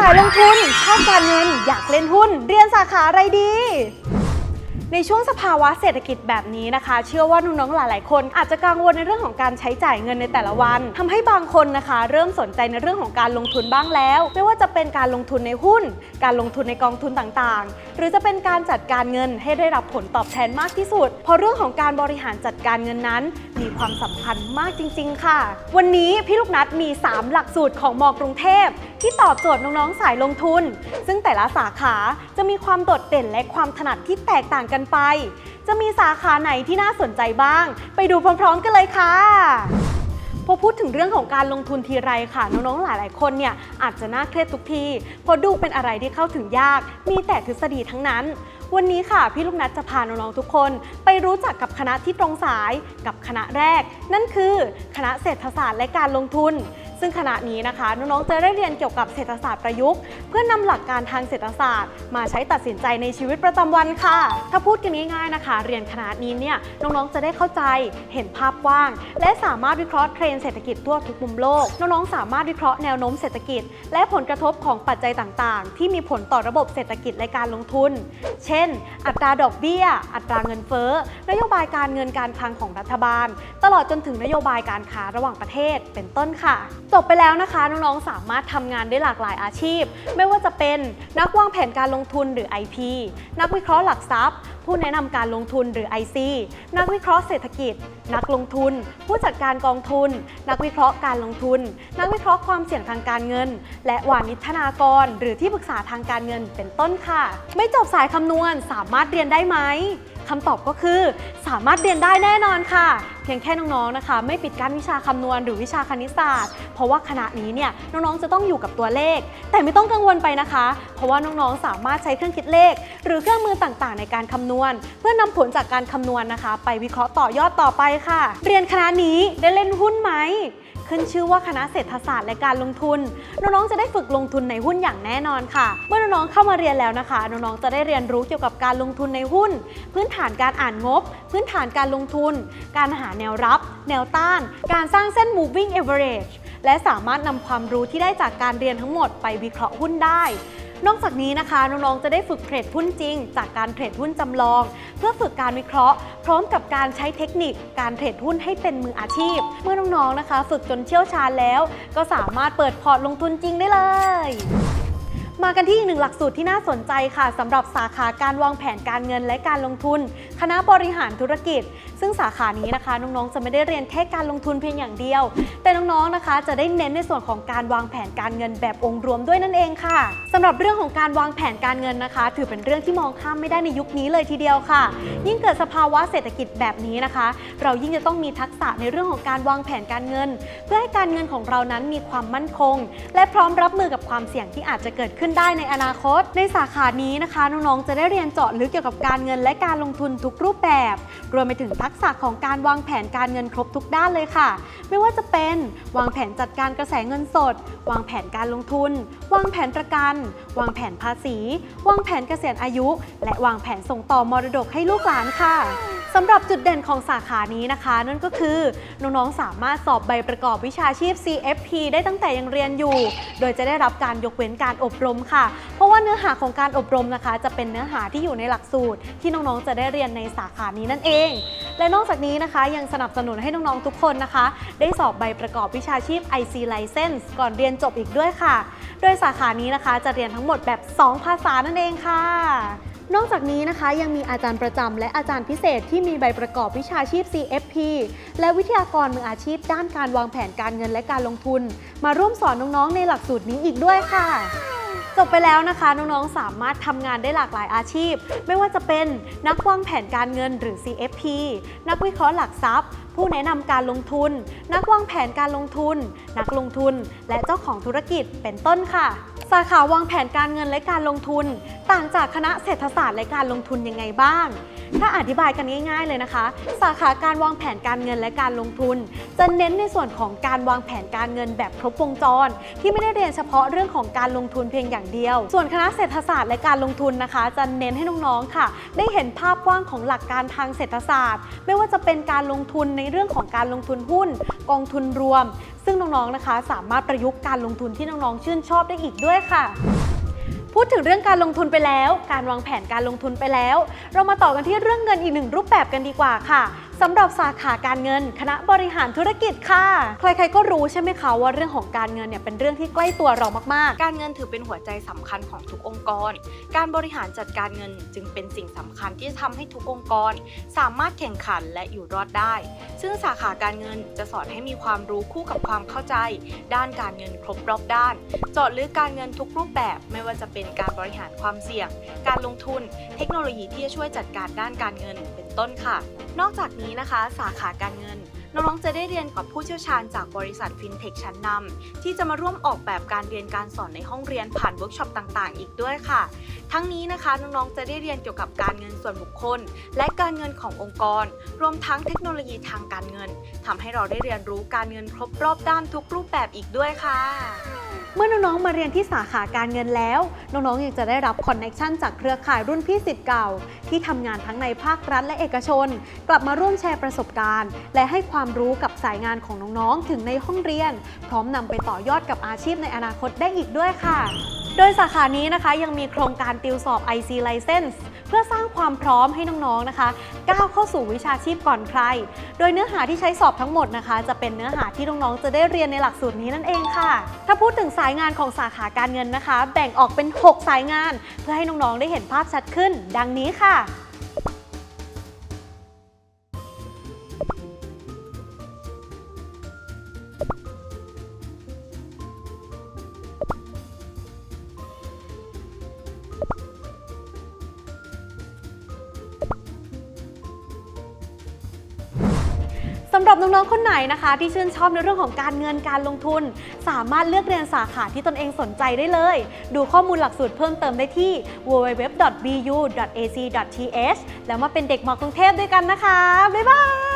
สายลงทุน ชอบการเงิน อยากเล่นหุ้น เรียนสาขาอะไรดี ในช่วงสภาวะเศรษฐกิจแบบนี้นะคะ เชื่อว่าน้องๆหลาย ๆ คน อาจจะกังวลในเรื่องของการใช้จ่ายเงินในแต่ละวันทำให้บางคนนะคะ เริ่มสนใจในเรื่องของการลงทุนบ้างแล้ว ไม่ว่าจะเป็นการลงทุนในหุ้น การลงทุนในกองทุนต่างๆ หรือจะเป็นการจัดการเงินให้ได้รับผลตอบแทนมากที่สุด เพราะเรื่องของการบริหารจัดการเงินนั้น มีความสำคัญมากจริง ๆ ค่ะ วันนี้พี่ลูกนัดมี 3 หลักสูตรของมอกรุงเทพที่ตอบโจทย์น้องๆสายลงทุน ซึ่งแต่ละสาขาจะมีความโดดเด่นและความถนัดที่แตกต่างกันไป จะมีสาขาไหนที่น่าสนใจบ้าง ไปดูพร้อมๆกันเลยค่ะพอพูดถึงเรื่องของการลงทุนทีไรค่ะ น้องๆ หลายๆ คนเนี่ยอาจจะน่าเครียดทุกทีเพราะดูเป็นอะไรที่เข้าถึงยาก มีแต่ทฤษฎีทั้งนั้น วันนี้ค่ะ พี่ลูกนัดจะพาน้องๆ ทุกคน ไปรู้จักกับคณะที่ตรงสายกับคณะแรก นั่นคือ คณะเศรษฐศาสตร์และการลงทุน ซึ่งคณะนี้นะคะน้องๆจะได้เรียนเกี่ยวกับเศรษฐศาสตร์ประยุกต์ เพื่อนำหลักการทางเศรษฐศาสตร์ มาใช้ตัดสินใจในชีวิตประจำวันค่ะ ถ้าพูดกันง่ายๆนะคะ เรียนคณะนี้เนี่ยน้องๆจะได้เข้าใจเห็นภาพกว้าง และสามารถวิเคราะห์เทรนเศรษฐกิจทั่วทุกมุมโลก น้องๆสามารถวิเคราะห์แนวโน้มเศรษฐกิจ และผลกระทบของปัจจัยต่างๆ ที่มีผลต่อระบบเศรษฐกิจและการลงทุน เช่น อัตราดอกเบี้ย อัตราเงินเฟ้อนโยบายการเงินการคลังของรัฐบาล ตลอดจนถึงนโยบายการค้าระหว่างประเทศเป็นต้นค่ะจบไปแล้วนะคะน้องๆ สามารถทำงานได้หลากหลายอาชีพ ไม่ว่าจะเป็นนักวางแผนการลงทุนหรือ IP นักวิเคราะห์หลักทรัพย์ ผู้แนะนำการลงทุนหรือ IC นักวิเคราะห์เศรษฐกิจ นักลงทุน ผู้จัดการกองทุน นักวิเคราะห์การลงทุน นักวิเคราะห์ความเสี่ยงทางการเงิน และวานิชนากร หรือที่ปรึกษาทางการเงินเป็นต้นค่ะ ไม่จบสายคำนวณสามารถเรียนได้ไหม คำตอบก็คือ สามารถเรียนได้แน่นอนค่ะ เพียงแค่น้องๆนะคะ ไม่ปิดกั้นวิชาคำนวณหรือวิชาคณิตศาสตร์ เพราะว่าคณะนี้เนี่ยน้องๆจะต้องอยู่กับตัวเลข แต่ไม่ต้องกังวลไปนะคะ เพราะว่าน้องๆสามารถใช้เครื่องคิดเลข หรือเครื่องมือต่างๆ ในการคำนวณ เพื่อนำผลจากการคำนวณนะคะ ไปวิเคราะห์ต่อยอดต่อไปค่ะ เรียนคณะนี้ได้เล่นหุ้นไหม ขึ้นชื่อว่าคณะเศรษฐศาสตร์และการลงทุน น้องๆจะได้ฝึกลงทุนในหุ้นอย่างแน่นอนค่ะ เมื่อน้องๆเข้ามาเรียนแล้วนะคะ น้องๆจะได้เรียนรู้เกี่ยวกับการลงทุนในหุ้น พื้นฐานการอ่านงบ พื้นฐานการลงทุน การหาแนวรับ แนวต้าน การสร้างเส้น moving average และสามารถนำความรู้ที่ได้จากการเรียนทั้งหมดไปวิเคราะห์หุ้นได้ นอกจากนี้นะคะน้องๆจะได้ฝึกเทรดหุ้นจริง จากการเทรดหุ้นจำลอง เพื่อฝึกการวิเคราะห์ พร้อมกับการใช้เทคนิคการเทรดหุ้นให้เป็นมืออาชีพ เมื่อน้องๆนะคะ ฝึกจนเชี่ยวชาญแล้ว ก็สามารถเปิดพอร์ตลงทุนจริงได้เลยมากันที่อีกหนึ่งหลักสูตรที่น่าสนใจค่ะสำหรับสาขาการวางแผนการเงินและการลงทุน คณะบริหารธุรกิจ ซึ่งสาขานี้นะคะน้องๆจะไม่ได้เรียนแค่การลงทุนเพียงอย่างเดียว แต่น้องๆนะคะ จะได้เน้นในส่วนของการวางแผนการเงินแบบองค์รวมด้วยนั่นเองค่ะสำหรับเรื่องของการวางแผนการเงินนะคะ ถือเป็นเรื่องที่มองข้ามไม่ได้ในยุคนี้เลยทีเดียวค่ะ ยิ่งเกิดสภาวะเศรษฐกิจแบบนี้นะคะ เรายิ่งจะต้องมีทักษะในเรื่องของการวางแผนการเงิน เพื่อให้การเงินของเรานั้นมีความมั่นคง และพร้อมรับมือกับความเสี่ยงที่อาจจะเกิดขึ้นได้ในอนาคต ในสาขานี้นะคะน้องๆจะได้เรียนเจาะลึกเกี่ยวกับการเงินและการลงทุนทุกรูปแบบ รวมไปถึงทักทักษะของการวางแผนการเงินครบทุกด้านเลยค่ะ ไม่ว่าจะเป็นวางแผนจัดการกระแสเงินสด วางแผนการลงทุน วางแผนประกัน วางแผนภาษี วางแผนเกษียณอายุ และวางแผนส่งต่อมรดกให้ลูกหลานค่ะ สำหรับจุดเด่นของสาขานี้นะคะ นั่นก็คือ น้องๆ สามารถสอบใบประกอบวิชาชีพ CFP ได้ตั้งแต่ยังเรียนอยู่ โดยจะได้รับการยกเว้นการอบรมค่ะ เพราะว่าเนื้อหาของการอบรมนะคะ จะเป็นเนื้อหาที่อยู่ในหลักสูตร ที่น้องๆ จะได้เรียนในสาขานี้นั่นเอง และนอกจากนี้นะคะ ยังสนับสนุนให้น้องๆ ทุกคนนะคะ ได้สอบใบประกอบวิชาชีพ IC License ก่อนเรียนจบอีกด้วยค่ะ โดยสาขานี้นะคะ จะเรียนทั้งหมดแบบ 2 ภาษานั่นเองค่ะ จากนี้นะคะยังมีอาจารย์ประจำและอาจารย์พิเศษที่มีใบประกอบวิชาชีพ CFP และวิทยากรมืออาชีพด้านการวางแผนการเงินและการลงทุน มาร่วมสอนน้องๆในหลักสูตรนี้อีกด้วยค่ะ จบไปแล้วนะคะ น้องๆ สามารถทำงานได้หลากหลายอาชีพ ไม่ว่าจะเป็นนักวางแผนการเงินหรือ CFP นักวิเคราะห์หลักทรัพย์ ผู้แนะนำการลงทุน นักวางแผนการลงทุน นักลงทุน และเจ้าของธุรกิจเป็นต้นค่ะ สาขาวางแผนการเงินและการลงทุน ต่างจากคณะเศรษฐศาสตร์และการลงทุนยังไงบ้าง ถ้าอธิบายกันง่าย ๆ เลยนะคะ สาขาการวางแผนการเงินและการลงทุน จะเน้นในส่วนของการวางแผนการเงินแบบครบวงจร ที่ไม่ได้เรียนเฉพาะเรื่องของการลงทุนเพียงอย่างเดียว ส่วนคณะเศรษฐศาสตร์และการลงทุนนะคะ จะเน้นให้น้องๆค่ะ ได้เห็นภาพกว้างของหลักการทางเศรษฐศาสตร์ ไม่ว่าจะเป็นการลงทุนในเรื่องของการลงทุนหุ้น กองทุนรวม ซึ่งน้องๆนะคะ สามารถประยุกต์การลงทุนที่น้องๆชื่นชอบได้อีกด้วยค่ะ พูดถึงเรื่องการลงทุนไปแล้ว การวางแผนการลงทุนไปแล้ว เรามาต่อกันที่เรื่องเงินอีกหนึ่งรูปแบบกันดีกว่าค่ะ สำหรับสาขาการเงิน คณะบริหารธุรกิจค่ะ ใครๆก็รู้ใช่ไหมคะว่าเรื่องของการเงินเนี่ยเป็นเรื่องที่ใกล้ตัวเรามากๆ การเงินถือเป็นหัวใจสำคัญของทุกองค์กร การบริหารจัดการเงินจึงเป็นสิ่งสำคัญที่จะทำให้ทุกองค์กร สามารถแข่งขันและอยู่รอดได้ ซึ่งสาขาการเงินจะสอนให้มีความรู้คู่กับความเข้าใจ ด้านการเงินครบรอบด้าน เจาะลึกการเงินทุกรูปแบบ ไม่ว่าจะเป็นการบริหารความเสี่ยง การลงทุน เทคโนโลยีที่จะช่วยจัดการด้านการเงิน นต้นค่ะ นอกจากนี้นะคะ สาขาการเงิน น้องๆจะได้เรียนกับผู้เชี่ยวชาญจากบริษัทฟินเทคชั้นนำที่จะมาร่วมออกแบบการเรียนการสอนในห้องเรียนผ่านเวิร์กช็อปต่างๆ อีกด้วยค่ะ ทั้งนี้นะคะน้องๆจะได้เรียนเกี่ยวกับการเงินส่วนบุคคล และการเงินขององค์กร รวมทั้งเทคโนโลยีทางการเงินทำให้เราได้เรียนรู้การเงินครบรอบด้านทุกรูปแบบอีกด้วยค่ะเมื่อน้องๆ มาเรียนที่สาขาการเงินแล้ว น้องๆ ยังจะได้รับคอนเน็ชันจากเครือข่ายรุ่นพี่สิทธิ์เก่า ที่ทำงานทั้งในภาครัฐและเอกชน กลับมาร่วมแชร์ประสบการณ์ และให้ความรู้กับสายงานของน้องๆ ถึงในห้องเรียน พร้อมนำไปต่อยอดกับอาชีพในอนาคตได้อีกด้วยค่ะ โดยสาขานี้นะคะยังมีโครงการติวสอบ IC License เพื่อสร้างความพร้อมให้น้องๆนะคะ ก้าวเข้าสู่วิชาชีพก่อนใคร โดยเนื้อหาที่ใช้สอบทั้งหมดนะคะ จะเป็นเนื้อหาที่น้องๆจะได้เรียนในหลักสูตรนี้นั่นเองค่ะ ถ้าพูดถึงสายงานของสาขาการเงินนะคะ แบ่งออกเป็น 6 สายงาน เพื่อให้น้องๆได้เห็นภาพชัดขึ้น ดังนี้ค่ะ สำหรับน้องๆ คนไหนนะคะ ที่ชื่นชอบในเรื่องของการเงินการลงทุน สามารถเลือกเรียนสาขาที่ตนเองสนใจได้เลย ดูข้อมูลหลักสูตรเพิ่มเติมได้ที่ www.bu.ac.th แล้วมาเป็นเด็กมอกรุงเทพด้วยกันนะคะ บ๊ายบาย